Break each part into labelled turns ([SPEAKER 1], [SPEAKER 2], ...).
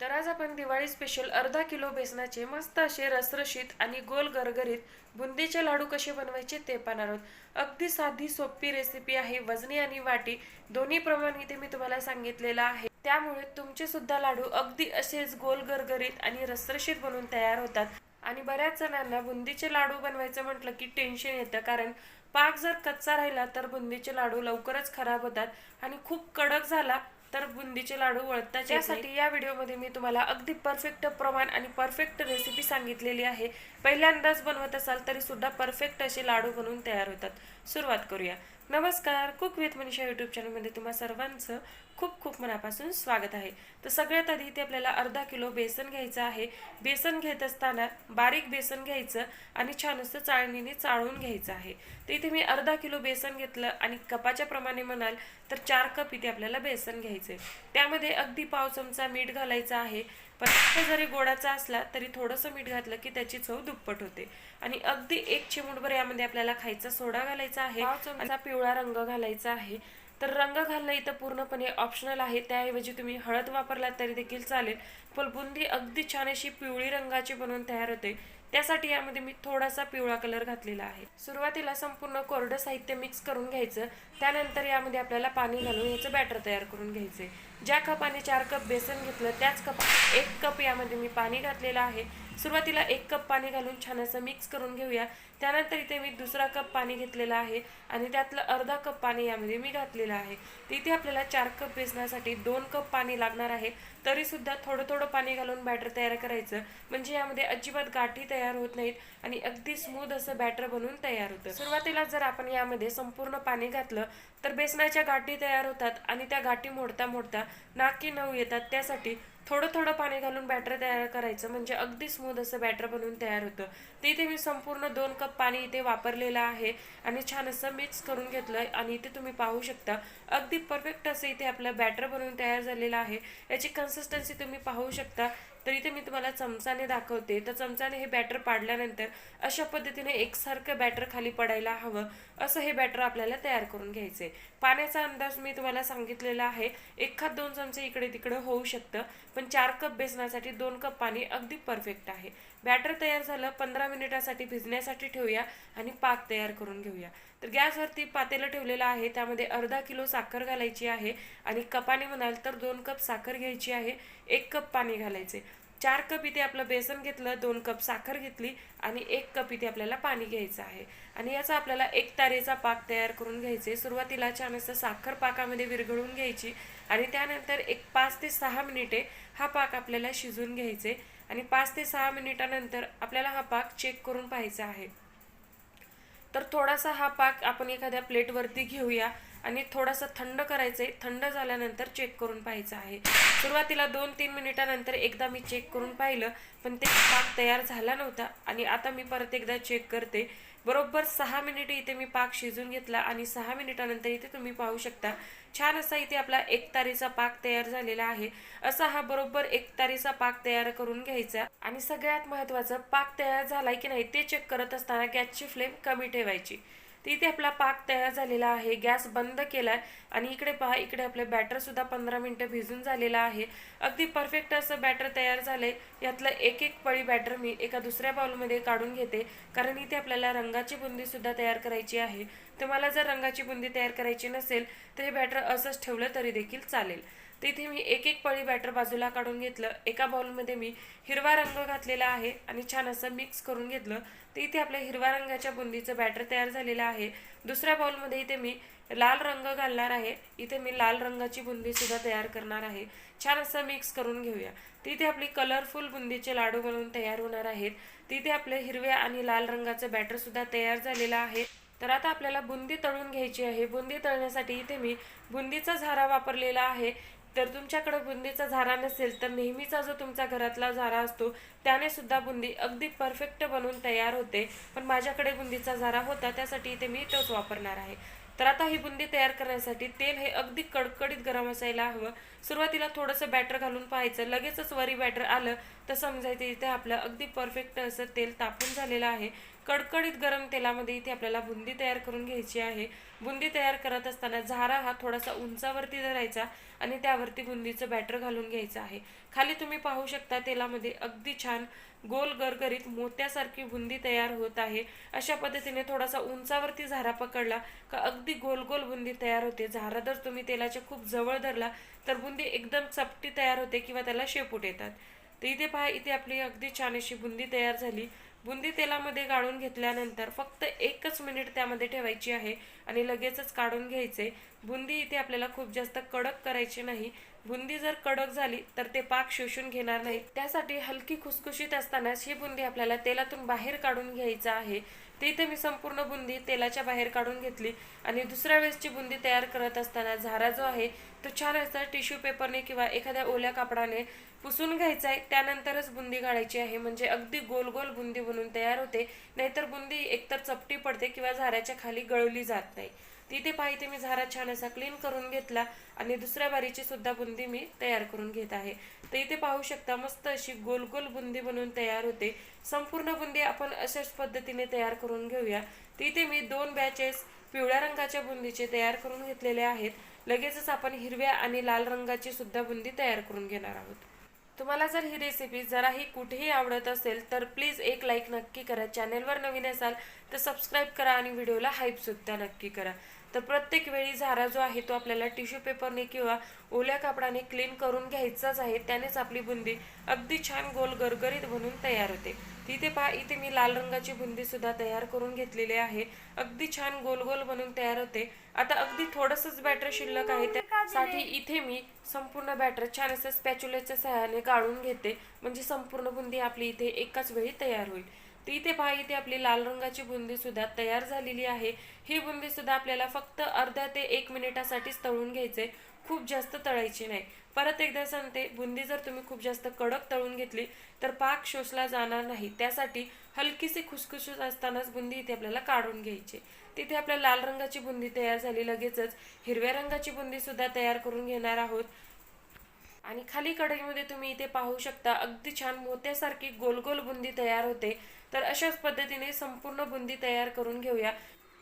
[SPEAKER 1] तर आज आपण दिवाळी स्पेशल अर्धा किलो बेसनाचे मस्त असे रसरशीत आणि गोल गरगरीत बुंदीचे लाडू कसे बनवायचे ते पाहणार आहोत. अगदी साधी सोपी रेसिपी आहे. वजनी आणि वाटी दोन्ही प्रमाण इथे मी तुम्हाला सांगितलेलं आहे. त्यामुळे तुमचे सुद्धा लाडू अगदी असेच गोल गरगरीत आणि रसरशीत बनवून तयार होतात. आणि बऱ्याच जणांना बुंदीचे लाडू बनवायचं म्हटलं की टेन्शन येतं. कारण पाक जर कच्चा राहिला तर बुंदीचे लाडू लवकरच खराब होतात आणि खूप कडक झाला तर बुंदीचे लाडू वळता त्यासाठी या व्हिडिओमध्ये मी तुम्हाला अगदी परफेक्ट प्रमाण आणि परफेक्ट रेसिपी सांगितलेली आहे. पहिल्यांदाच बनवत असाल तरी सुद्धा परफेक्ट असे लाडू बनवून तयार होतात. सुरुवात करूया. नमस्कार कुक विथ मनीषा युट्यूब चॅनलमध्ये तुम्हा सर्वांचं खूप खूप मनापासून स्वागत आहे. तर सगळ्यात आधी इथे आपल्याला अर्धा किलो बेसन घ्यायचं आहे. बेसन घेत असताना बारीक बेसन घ्यायचं आणि छान असं चाळणीने चाळून घ्यायचं आहे. तर इथे मी अर्धा किलो बेसन घेतलं आणि कपाच्या प्रमाणे म्हणाल तर चार कप इथे आपल्याला बेसन घ्यायचं आहे त्यामध्ये अगदी पाव चमचा मीठ घालायचं आहे. तो जरी गोडाचा असला तरी थोडंसं मीठ घातलं की त्याची चव दुप्पट होते. आणि अगदी एक चिमूटभर यामध्ये आपल्याला खायचा सोडा घालायचा आहे पिवळा रंग घालायचा आहे. तर रंग घालणं इथं पूर्णपणे ऑप्शनल आहे. त्याऐवजी तुम्ही हळद वापरला तरी देखील चालेल. पण बुंदी अगदी छान अशी पिवळी रंगाची बनवून तयार होते. त्यासाठी यामध्ये मी थोडासा पिवळा कलर घातलेला आहे. सुरुवातीला संपूर्ण कोरडं साहित्य मिक्स करून घ्यायचं. त्यानंतर यामध्ये आपल्याला पाणी घालून याचं बॅटर तयार करून घ्यायचे. ज्या कपाने चार कप बेसन घेतलं त्याच कप एक कप यामध्ये मी पाणी घातलेलं आहे. सुरुवातीला एक कप पाणी घालून छान असं मिक्स करून घेऊया. त्यानंतर इथे मी दुसरा कप पाणी घेतलेला आहे आणि त्यातलं अर्धा कप पाणी यामध्ये मी घातलेलं आहे. तिथे आपल्याला चार कप बेसनासाठी दोन कप पाणी लागणार आहे. तरीसुद्धा थोडं थोडं पाणी घालून बॅटर तयार करायचं. म्हणजे यामध्ये अजिबात गाठी तयार होत नाहीत आणि अगदी स्मूथ असं बॅटर बनवून तयार होतं. सुरुवातीला जर आपण यामध्ये संपूर्ण पाणी घातलं तर बेसनाच्या गाठी तयार होतात आणि त्या गाठी मोडता मोडता नाकी नऊ येतात. त्यासाठी थोडं थोडं पाणी घालून बॅटर तयार करायचं. म्हणजे अगदी स्मूथ असं बॅटर बनवून तयार होतं. ते इथे मी संपूर्ण दोन कप पाणी इथे वापरलेलं आहे आणि छान असं मिक्स करून घेतलंय आणि इथे तुम्ही पाहू शकता. अगदी परफेक्ट असं इथे आपलं बॅटर बनवून तयार झालेलं आहे. याची कन्सिस्टन्सी तुम्ही पाहू शकता. तर इथे मी तुम्हाला चमचाने दाखवते. तर चमचाने हे बॅटर पाडल्यानंतर अशा पद्धतीने एकसारखं बॅटर खाली पडायला हवं. असं हे बॅटर आपल्याला तयार करून घ्यायचे पाण्याचा अंदाज मी तुम्हाला सांगितलेला आहे. एखाद दोन चमचे इकडे तिकडे होऊ शकतं पण चार कप बेसनासाठी दोन कप पाणी अगदी परफेक्ट आहे. बॅटर तयार झालं पंधरा मिनिटासाठी भिजण्यासाठी ठेवूया आणि पाक तयार करून घेऊया. तर गॅसवरती पातेलं ठेवलेलं आहे. त्यामध्ये अर्धा किलो साखर घालायची आहे आणि कपाने म्हणाल तर दोन कप साखर घ्यायची आहे. एक कप पाणी घालायचे. चार कप इथे आपलं बेसन घेतलं दोन कप साखर घेतली आणि एक कप इथे आपल्याला पाणी घ्यायचं आहे. आणि याचा आपल्याला एक तारेचा पाक तयार करून घ्यायचे. सुरुवातीला छान असं साखर पाकामध्ये विरघळून घ्यायची आणि त्यानंतर एक पाच ते सहा मिनिटे हा पाक आपल्याला शिजून घ्यायचे आणि पाच ते सहा मिनिटानंतर आपल्याला हा पाक चेक करून पाहायचा आहे. तर थोडासा हा पाक आपण एखाद्या प्लेटवरती घेऊया. आणि थोडासा थंड करायचं आहे थंड झाल्यानंतर चेक करून पाहायचं आहे. सुरुवातीला दोन तीन मिनिटानंतर एकदा मी चेक करून पाहिलं पण ते पाक तयार झाला नव्हता आणि आता मी परत एकदा चेक करते. बरोबर सहा मिनिटे इथे मी पाक शिजून घेतला आणि सहा मिनिटानंतर इथे तुम्ही पाहू शकता. छान असा इथे आपला एक तारीचा पाक तयार झालेला आहे. असा हा बरोबर एक तारीचा पाक तयार करून घ्यायचा. आणि सगळ्यात महत्वाचं पाक तयार झालाय की नाही ते चेक करत असताना गॅसची फ्लेम कमी ठेवायची. तर इथे आपला पाक तयार झालेला आहे. गॅस बंद केला आहे आणि इकडे पहा इकडे आपले बॅटरसुद्धा पंधरा मिनटं भिजून झालेलं आहे. अगदी परफेक्ट असं बॅटर तयार झालंय. यातलं एक एक पळी बॅटर मी एका दुसऱ्या बाउलमध्ये काढून घेते. कारण इथे आपल्याला रंगाची बुंदीसुद्धा तयार करायची आहे. तर मला जर रंगाची बुंदी तयार करायची नसेल तर हे बॅटर असंच ठेवलं तरी देखील चालेल. तिथे मी एक एक पळी बॅटर बाजूला काढून घेतलं. एका बाउलमध्ये मी हिरवा रंग घातलेला आहे आणि छान असं मिक्स करून घेतलं. तर इथे आपल्या हिरव्या रंगाच्या बुंदीचं बॅटर तयार झालेलं आहे. दुसऱ्या बाउलमध्ये इथे मी लाल रंग घालणार आहे. इथे मी लाल रंगाची बुंदीसुद्धा तयार करणार आहे. छान असं मिक्स करून घेऊया. तिथे आपली कलरफुल बुंदीचे लाडू बनवून तयार होणार आहेत. तिथे आपले हिरव्या आणि लाल रंगाचं बॅटरसुद्धा तयार झालेलं आहे. तर आता आपल्याला बुंदी तळून घ्यायची आहे. बुंदी तळण्यासाठी इथे मी बुंदीचा झारा वापरलेला आहे. तर तुमच्याकडे बुंदीचा झारा नसेल तर नेहमीचा जो तुमचा घरातला झारा असतो त्याने सुद्धा बुंदी अगदी परफेक्ट बनवून तयार होते. पण माझ्याकडे बुंदीचा झारा होता त्यासाठी इथे मी तोच वापरणार आहे. तर आता ही बुंदी तयार करण्यासाठी तेल हे अगदी कडकडीत गरम असायला हवं. सुरुवातीला थोडंसं बॅटर घालून पाहायचं. लगेचच वरी बॅटर आलं तर समजायचं इथे आपलं अगदी परफेक्ट असं तेल तापून झालेलं आहे. कडकडीत गरम तेलामध्ये इथे आपल्याला बुंदी तयार करून घ्यायची आहे. बुंदी तयार करत असताना झारा हा थोडासा उंचावरती धरायचा आणि त्यावरती बुंदीचं बॅटर घालून घ्यायचं आहे. खाली तुम्ही पाहू शकता तेलामध्ये अगदी छान गोल गरगरीत मोत्यासारखी बुंदी तयार होत आहे. अशा पद्धतीने थोडासा उंचावरती झारा पकडला का अगदी गोल गोल बुंदी तयार होते. झारा जर तुम्ही तेलाच्या खूप जवळ धरला तर बुंदी एकदम चपटी तयार होते किंवा त्याला शेपूट येतात. तर इथे पहा इथे आपली अगदी छान अशी बुंदी तयार झाली. बुंदी तेलामध्ये गाळून घेतल्यानंतर फक्त एकच मिनिट त्यामध्ये ठेवायची आहे आणि लगेचच काढून घ्यायचे. बुंदी इथे आपल्याला खूप जास्त कडक करायची नाही. बुंदी जर कडक झाली तर ते पाक शोषून घेणार नाही. त्यासाठी हलकी खुसखुशीत असतानाच ही बुंदी आपल्याला तेलातून बाहेर काढून घ्यायचं आहे. ते इथे मी संपूर्ण बुंदी तेलाच्या बाहेर काढून घेतली आणि दुसऱ्या वेळेसची बुंदी तयार करत असताना झारा जो आहे तो छान असा टिश्यू पेपरने किंवा एखाद्या ओल्या कापडाने पुसून घ्यायचा आहे. त्यानंतरच बुंदी गाळायची आहे. म्हणजे अगदी गोल गोल बुंदी बनून तयार होते. नाहीतर बुंदी एकतर चपटी पडते किंवा झाऱ्याच्या खाली गळवली जात नाही. तिथे पाहिजे मी झारा छान असा क्लीन करून घेतला आणि दुसऱ्या बारीची सुद्धा बुंदी मी तयार करून घेत आहे. तर इथे पाहू शकता मस्त अशी गोल गोल बुंदी बनवून तयार होते. संपूर्ण बुंदी आपण अशाच पद्धतीने तयार करून घेऊया. तिथे मी दोन बॅचेस पिवळ्या रंगाच्या बुंदीचे तयार करून घेतलेले आहेत. लगेचच आपण हिरव्या आणि लाल रंगाची सुद्धा बुंदी तयार करून घेणार आहोत. तुम्हाला जर ही रेसिपी जराही कुठेही आवडत असेल तर प्लीज एक लाईक नक्की करा. चॅनेलवर नवीन असाल तर सबस्क्राईब करा आणि व्हिडिओला हाईपसुद्धा नक्की करा. तर प्रत्येक वेळी झारा जो आहे तो आपल्याला टिश्यू पेपरने किंवा ओल्या कापडाने क्लीन करून घ्यायचाच आहे. त्यानेच आपली बुंदी अगदी छान गोल गरगरीत बनून तयार होते. तिथे पहा इथे मी लाल रंगाची बुंदी सुद्धा तयार करून घेतलेली आहे. अगदी छान गोल गोल बनून तयार होते. आता अगदी थोडंसंच बॅटर शिल्लक आहे. त्यासाठी इथे मी संपूर्ण बॅटर छान असं स्पॅच्युलेच्या सहाय्याने गाळून घेते. म्हणजे संपूर्ण बुंदी आपली इथे एकाच वेळी तयार होईल. तर इथे पहा इथे आपली लाल रंगाची बुंदी सुद्धा तयार झालेली आहे. ही बुंदी सुद्धा आपल्याला फक्त अर्ध्या ते एक मिनिटासाठीच तळून घ्यायचे खूप जास्त तळायची नाही. परत एकदा सांगते बुंदी जर तुम्ही खूप जास्त कडक तळून घेतली तर पाक शोषला जाणार नाही. त्यासाठी हलकीशी खुसखुशीत असतानाच बुंदी इथे आपल्याला काढून घ्यायची. तिथे आपल्या लाल रंगाची बुंदी तयार झाली. लगेचच हिरव्या रंगाची बुंदी सुद्धा तयार करून घेणार आहोत. आणि खाली कढईमध्ये तुम्ही इथे पाहू शकता अगदी छान मोत्यासारखी गोल गोल बुंदी तयार होते. तर अशाच पद्धतीने संपूर्ण बुंदी तयार करून घेऊया.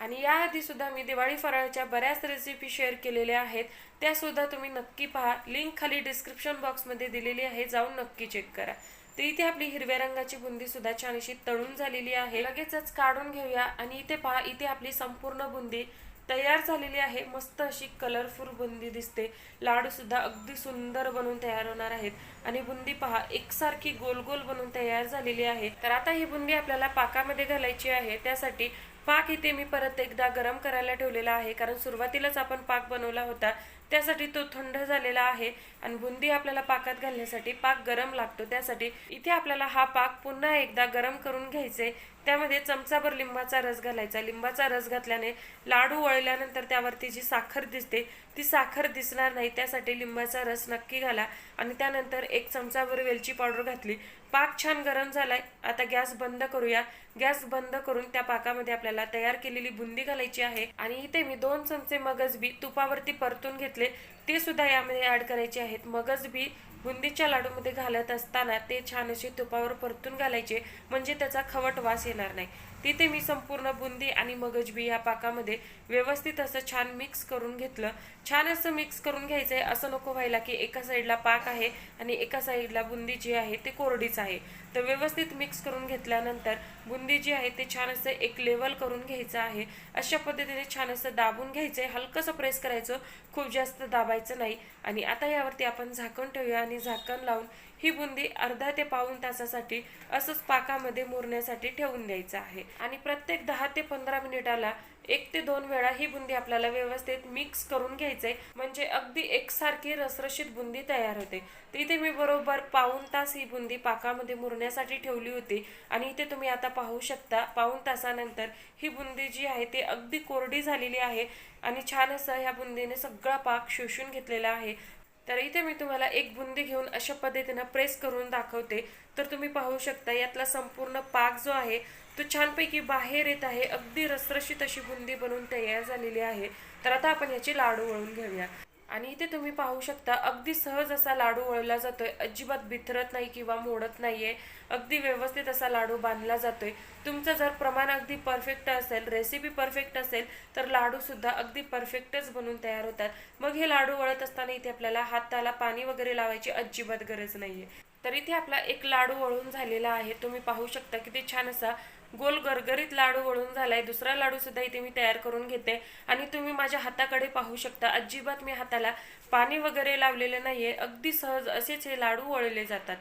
[SPEAKER 1] आणि याआधी सुद्धा मी दिवाळी फराळच्या बऱ्याच रेसिपी शेअर केलेल्या आहेत. त्या सुद्धा तुम्ही नक्की पहा. लिंक खाली डिस्क्रिप्शन बॉक्समध्ये दिलेली आहे. जाऊन नक्की चेक करा. तर इथे आपली हिरव्या रंगाची बुंदी सुद्धा छानशी तळून झालेली आहे. लगेचच काढून घेऊया. आणि इथे पहा इथे आपली संपूर्ण बुंदी तयार झालेली आहे. मस्त अशी कलरफुल बुंदी दिसते. लाडूसुद्धा अगदी सुंदर बनून तयार होणार आहेत. आणि बुंदी पहा एकसारखी गोल गोल बनवून तयार झालेली आहे. तर आता ही बुंदी आपल्याला पाकामध्ये घालायची आहे. त्यासाठी पाक इथे मी परत एकदा गरम करायला ठेवलेला आहे. कारण सुरुवातीलाच आपण पाक बनवला होता. त्यासाठी तो थंड झालेला आहे आणि बुंदी आपल्याला पाकात घालण्यासाठी पाक गरम लागतो. त्यासाठी इथे आपल्याला हा पाक पुन्हा एकदा गरम करून घ्यायचे. त्यामध्ये चमचाभर लिंबाचा रस घालायचा. लिंबाचा रस घातल्याने लाडू वळल्यानंतर त्यावरती जी साखर दिसते ती साखर दिसणार नाही. त्यासाठी लिंबाचा रस नक्की घाला आणि त्यानंतर एक चमचाभर वेलची पावडर घातली. पाक छान गरम झालाय. आता गॅस बंद करूया. गॅस बंद करून त्या पाकामध्ये आपल्याला तयार केलेली बुंदी घालायची आहे आणि इथे मी दोन चमचे मगज बी तुपावरती परतून घेतले. ते सुद्धा यामध्ये ऍड करायचे आहेत. मगच बी बुंदीच्या लाडूमध्ये घालत असताना ते छान असे तुपावर परतून घालायचे म्हणजे त्याचा खवट वास येणार नाही. तिथे मी संपूर्ण बुंदी आणि मगजबी या पाकामध्ये व्यवस्थित असं छान मिक्स करून घेतलं. छान असं मिक्स करून घ्यायचं आहे असं नको व्हायला की एका साईडला पाक आहे आणि एका साईडला बुंदी जी आहे ते कोरडीच आहे. तर व्यवस्थित मिक्स करून घेतल्यानंतर बुंदी जी आहे ते छान असं एक लेवल करून घ्यायचं आहे. अशा पद्धतीने छान असं दाबून घ्यायचं आहे हलकंसं प्रेस करायचं खूप जास्त दाबायचं नाही. आणि आता यावरती आपण झाकण ठेवूया आणि झाकण लावून ही बुंदी अर्धा ते पाऊण तासासाठी असंच पाकामध्ये मुरण्यासाठी ठेवून द्यायचं आहे. आणि प्रत्येक दहा ते पंधरा मिनिटाला एक ते दोन वेळा ही बुंदी आपल्याला व्यवस्थित मिक्स करून घ्यायचंय. म्हणजे अगदी एकसारखी रसरशीत बुंदी तयार होते. इथे मी बरोबर पाऊण तास ही बुंदी पाकामध्ये मुरण्यासाठी ठेवली होती. आणि इथे तुम्ही आता पाहू शकता पाऊण तासानंतर ही बुंदी जी आहे ती अगदी कोरडी झालेली आहे. आणि छान असं ह्या बुंदीने सगळा पाक शोषून घेतलेला आहे. तर इथे मी तुम्हाला एक बुंदी घेऊन अशा पद्धतीनं प्रेस करून दाखवते. तर तुम्ही पाहू शकता यातला संपूर्ण पाक जो आहे तो छानपैकी बाहेर येत आहे. अगदी रसरशीत अशी बुंदी बनवून तयार झालेली आहे. तर आता आपण याचे लाडू वळून घेऊया. आणि इथे तुम्ही पाहू शकता अगदी सहज असा लाडू वळला जातोय. अजिबात बिथरत नाही किंवा मोडत नाहीये. अगदी व्यवस्थित असा लाडू बांधला जातोय. तुमचं जर प्रमाण अगदी परफेक्ट असेल रेसिपी परफेक्ट असेल तर लाडू सुद्धा अगदी परफेक्टच बनून तयार होतात. मग हे लाडू वळत असताना इथे आपल्याला हाताला पाणी वगैरे लावायची अजिबात गरज नाहीये. तर इथे आपला एक लाडू वळून झालेला आहे. तुम्ही पाहू शकता किती छान असा गोल गरगरीत लाडू वळून झालाय. दुसरा लाडू सुद्धा इथे मी तयार करून घेते. आणि तुम्ही माझ्या हाताकडे पाहू शकता. अजिबात मी हाताला पाणी वगैरे लावलेले नाहीये. अगदी सहज असेच हे लाडू वळले जातात.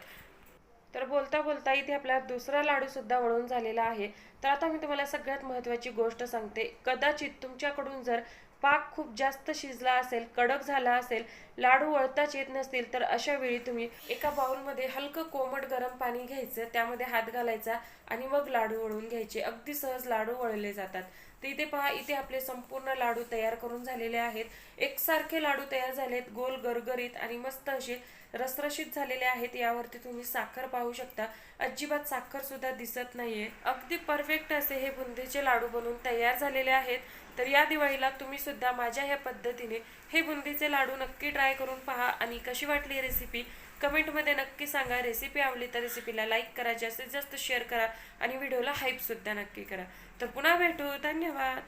[SPEAKER 1] तर बोलता बोलता इथे आपला दुसरा लाडू सुद्धा वळून झालेला आहे. तर आता मी तुम्हाला सगळ्यात महत्त्वाची गोष्ट सांगते. कदाचित तुमच्याकडून जर पाक खूप जास्त शिजला असेल कडक झाला असेल लाडू वळताच येत नसतील तर अशा वेळी तुम्ही एका बाउलमध्ये हलकं कोमट गरम पाणी घ्यायचं त्यामध्ये हात घालायचा आणि मग लाडू वळून घ्यायचे. अगदी सहज लाडू वळले जातात. तर इथे पहा इथे आपले संपूर्ण लाडू तयार करून झालेले आहेत. एकसारखे लाडू तयार झालेत गोल गरगरीत आणि मस्त असे रसरशीत झालेले आहेत यावरती तुम्ही साखर पाहू शकता. अजिबात साखर सुद्धा दिसत नाहीये. अगदी परफेक्ट असे हे बुंदीचे लाडू बनवून तयार झालेले आहेत. तर या दिवाळीला तुम्ही सुद्धा माझ्या ह्या पद्धतीने हे बुंदीचे लाडू नक्की ट्राय करून पहा. आणि कशी वाटली रेसिपी कमेंटमध्ये नक्की सांगा. रेसिपी आवडली तर रेसिपीला लाईक करा. जास्तीत जास्त शेअर करा. आणि व्हिडिओला हाईप सुद्धा नक्की करा. तर पुन्हा भेटू. धन्यवाद.